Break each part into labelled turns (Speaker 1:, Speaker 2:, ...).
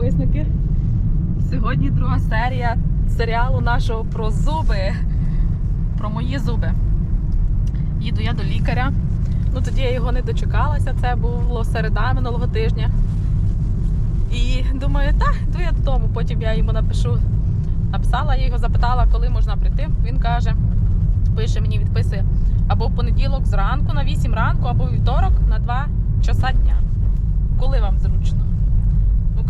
Speaker 1: підписники. Сьогодні друга серія серіалу нашого про зуби. Про мої зуби. Їду я до лікаря. Ну тоді я його не дочекалася. Це було середа минулого тижня. І думаю, так, йду я додому. Потім я йому напишу. Написала, я його запитала, коли можна прийти. Він каже, пише мені, відписує або в понеділок зранку на 8 ранку, або вівторок на 2 часа дня. Коли вам зручно?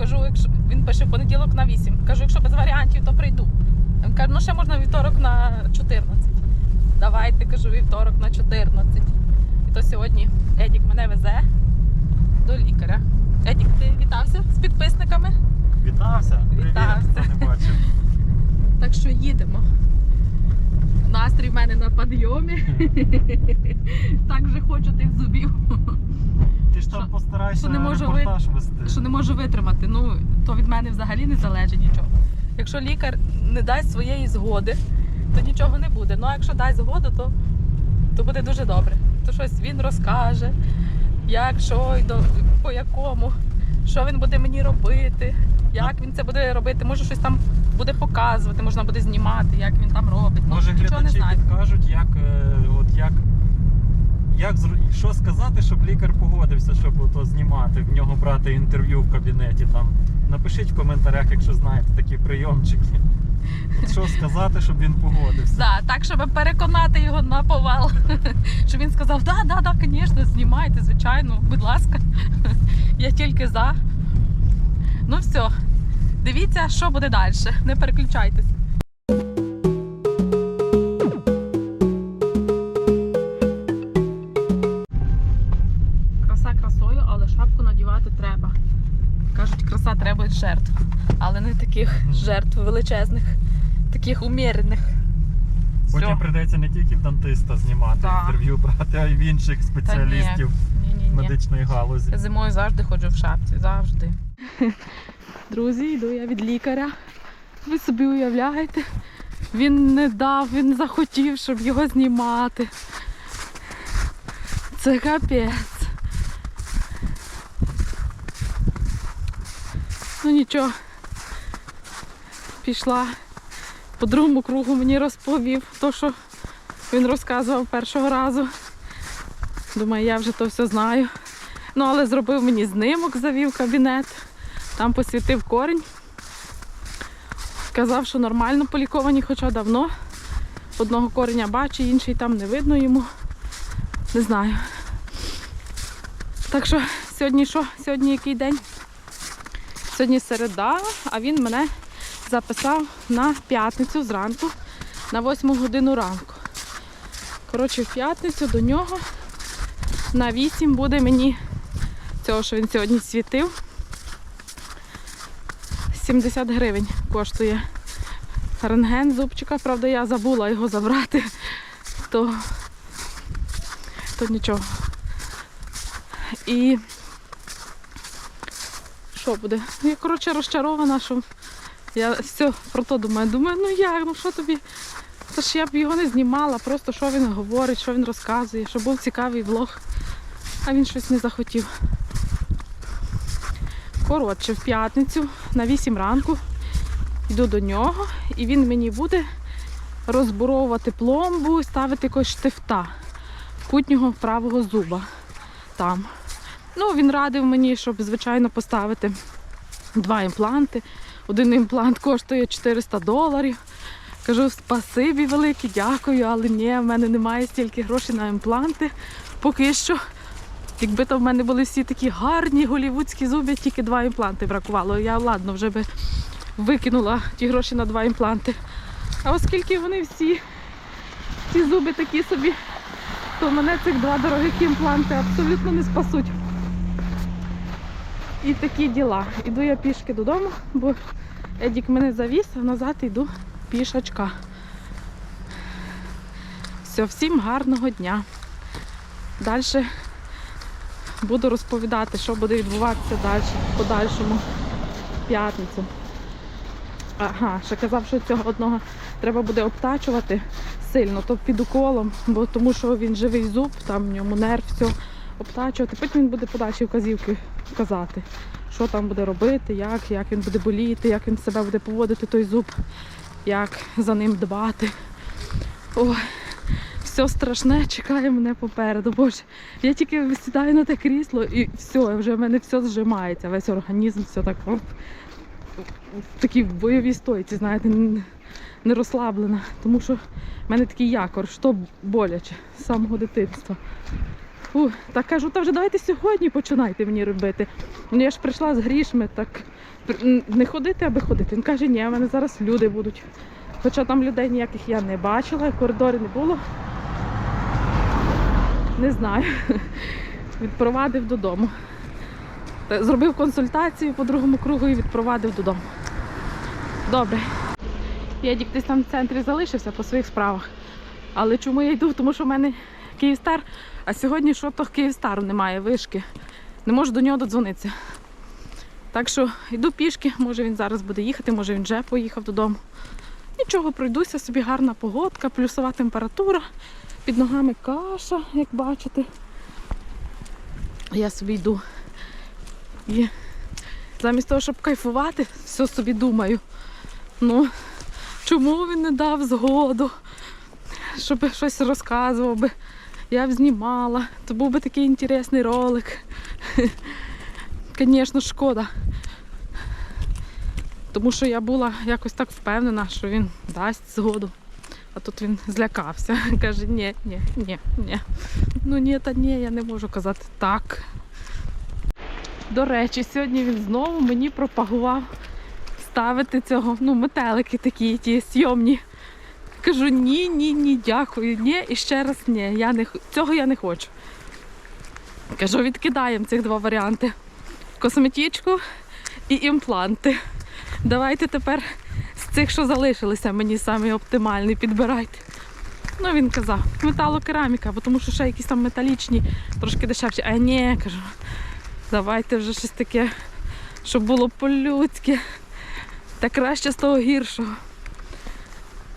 Speaker 1: Кажу, якщо він пише в понеділок на 8. Кажу, якщо без варіантів, то прийду. Він каже, ну ще можна вівторок на 14. Давайте кажу, вівторок на 14. І то сьогодні Едік мене везе до лікаря. Едік, ти вітався з підписниками?
Speaker 2: Вітався. Привіт,
Speaker 1: Вітався.
Speaker 2: хто не бачив.
Speaker 1: Так що їдемо. Настрій в мене на підйомі. так вже хочу тих зубів.
Speaker 2: Ти ж
Speaker 1: Що-
Speaker 2: там постарайся
Speaker 1: що не можу
Speaker 2: репортаж вести.
Speaker 1: що не можу витримати. Ну то від мене взагалі не залежить нічого. Якщо лікар не дасть своєї згоди, то нічого не буде. Ну а якщо дасть згоду, то, то буде дуже добре. То щось він розкаже, як, що і до по якому, що він буде мені робити, як він це буде робити. Може щось там буде показувати, можна буде знімати, як він там робить. Ну,
Speaker 2: Може
Speaker 1: не
Speaker 2: глядачі
Speaker 1: знаю.
Speaker 2: підкажуть, як що сказати, щоб лікар погодився, щоб ото знімати, в нього брати інтерв'ю в кабінеті. Там. Напишіть в коментарях, якщо знаєте такі прийомчики. Що сказати, щоб він погодився.
Speaker 1: Да, так, щоб переконати його на повал. Щоб він сказав, да, да, да, звісно, знімайте, звичайно, будь ласка. Я тільки за. Ну все, дивіться, що буде далі. Не переключайтесь. Краса треба жертв, але не таких жертв величезних, таких умірених.
Speaker 2: Потім
Speaker 1: Всьо.
Speaker 2: прийдеться не тільки в дантиста знімати,
Speaker 1: Так.
Speaker 2: інтерв'ю брати, а й в інших спеціалістів
Speaker 1: Ні-ні-ні.
Speaker 2: медичної галузі.
Speaker 1: Я зимою завжди ходжу в шапці, завжди. Друзі, йду я від лікаря. Ви собі уявляєте? Він не дав, він захотів, щоб його знімати. Це капець. Ну нічого. Пішла по другому кругу мені розповів то, що він розказував першого разу. Думаю, я вже то все знаю. Ну, але зробив мені знимок, завів кабінет, там посвітив корінь. Сказав, що нормально поліковані, хоча давно. Одного кореня бачу, інший там не видно йому. Не знаю. Так що сьогодні що? Сьогодні який день? Сьогодні середа, а він мене записав на п'ятницю зранку на 8 годину ранку. Коротше, в п'ятницю до нього на 8 буде мені цього, що він сьогодні світив. 70 гривень коштує рентген зубчика. Правда, я забула його забрати, то, то нічого. І що буде? Я, коротше, розчарована, що я все про то думаю. Думаю, ну як, ну що тобі? Та ж я б його не знімала, просто що він говорить, що він розказує, щоб був цікавий влог. А він щось не захотів. Коротше, в п'ятницю на 8 ранку йду до нього і він мені буде розбуровувати пломбу і ставити якогось штифта кутнього правого зуба там. Ну, він радив мені, щоб, звичайно, поставити два імпланти. Один імплант коштує 400 доларів. Кажу, спасибі велике, дякую, але ні, в мене немає стільки грошей на імпланти поки що. Якби то в мене були всі такі гарні голівудські зуби, тільки два імпланти бракувало. Я ладно вже би викинула ті гроші на два імпланти. А оскільки вони всі ці зуби такі собі, то мене цих два дорогих імпланти абсолютно не спасуть. І такі діла. Іду я пішки додому, бо Едік мене завіз, а назад йду пішачка. Все, всім гарного дня. Далі буду розповідати, що буде відбуватися далі, в подальшому п'ятницю. Ага, ще казав, що цього одного треба буде обтачувати сильно, то під уколом, бо тому що він живий зуб, там в ньому нерв, все обтачувати. Потім він буде подальші вказівки казати, що там буде робити, як, як він буде боліти, як він себе буде поводити, той зуб, як за ним дбати. Ой, все страшне чекає мене попереду. Боже, я тільки сідаю на те крісло і все, вже в мене все зжимається, весь організм, все так оп, в такій бойовій стойці, знаєте, не розслаблена. Тому що в мене такий якор, що боляче з самого дитинства. Фу, так кажу, та вже давайте сьогодні починайте мені робити. Ну я ж прийшла з грішми, так не ходити, аби ходити. Він каже, ні, в мене зараз люди будуть. Хоча там людей ніяких я не бачила, коридорі не було. Не знаю. Відпровадив додому. Зробив консультацію по другому кругу і відпровадив додому. Добре. Єдік десь там в центрі залишився по своїх справах. Але чому я йду? Тому що в мене Київстар, а сьогодні що то Київстару немає вишки. Не можу до нього додзвонитися. Так що йду пішки, може він зараз буде їхати, може він вже поїхав додому. Нічого, пройдуся собі гарна погодка, плюсова температура, під ногами каша, як бачите. Я собі йду. І замість того, щоб кайфувати, все собі думаю. Ну, чому він не дав згоду, щоб щось розказував би. Я б знімала, то був би такий інтересний ролик. Звісно, шкода. Тому що я була якось так впевнена, що він дасть згоду. А тут він злякався. Каже, ні, ні, ні, ні. Ну ні, та ні, я не можу казати так. До речі, сьогодні він знову мені пропагував ставити цього, ну, метелики такі, ті сйомні. Кажу, ні, ні, ні, дякую, ні, і ще раз ні. Я не, цього я не хочу. Кажу, відкидаємо цих два варіанти: косметичку і імпланти. Давайте тепер з цих, що залишилися, мені самі оптимальні, підбирайте. Ну, він казав, металокераміка, бо тому що ще якісь там металічні, трошки дешевші. А ні, кажу, давайте вже щось таке, щоб було по-людськи. Та краще з того гіршого.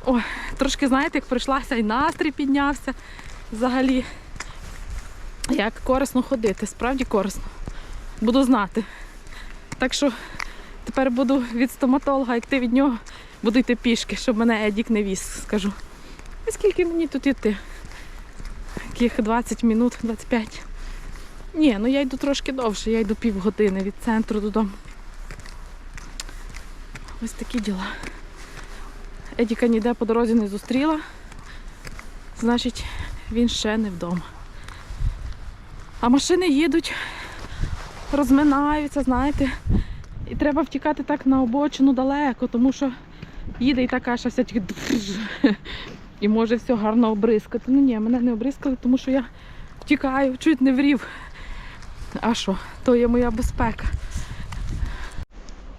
Speaker 1: Ой, трошки, знаєте, як прийшлася і настрій піднявся взагалі. Як корисно ходити, справді корисно. Буду знати. Так що тепер буду від стоматолога, як ти від нього, буду йти пішки, щоб мене Едік не віз, скажу. І скільки мені тут йти? Яких 20 минут, 25. Ні, ну я йду трошки довше, я йду півгодини від центру додому. Ось такі діла. Едіка ніде по дорозі не зустріла. Значить, він ще не вдома. А машини їдуть, розминаються, знаєте. І треба втікати так на обочину далеко, тому що їде і така ще вся тільки і може все гарно обрискати. Ну ні, мене не обрискали, тому що я втікаю, чуть не врів. А що? То є моя безпека.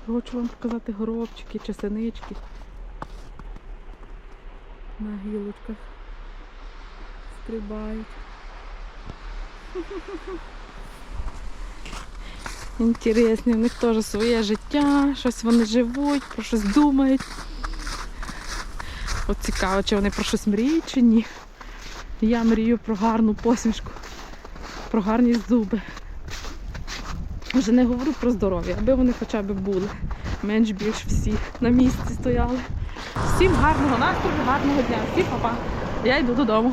Speaker 1: Хочу вам показати горобчики, часинички на гілочках. Стрибають. Інтересні, в них теж своє життя, щось вони живуть, про щось думають. От цікаво, чи вони про щось мріють чи ні. Я мрію про гарну посмішку, про гарні зуби. Вже не говорю про здоров'я, аби вони хоча б були. Менш більш всі на місці стояли. Всім гарного настрою, гарного дня. Всім па-па. Я йду додому.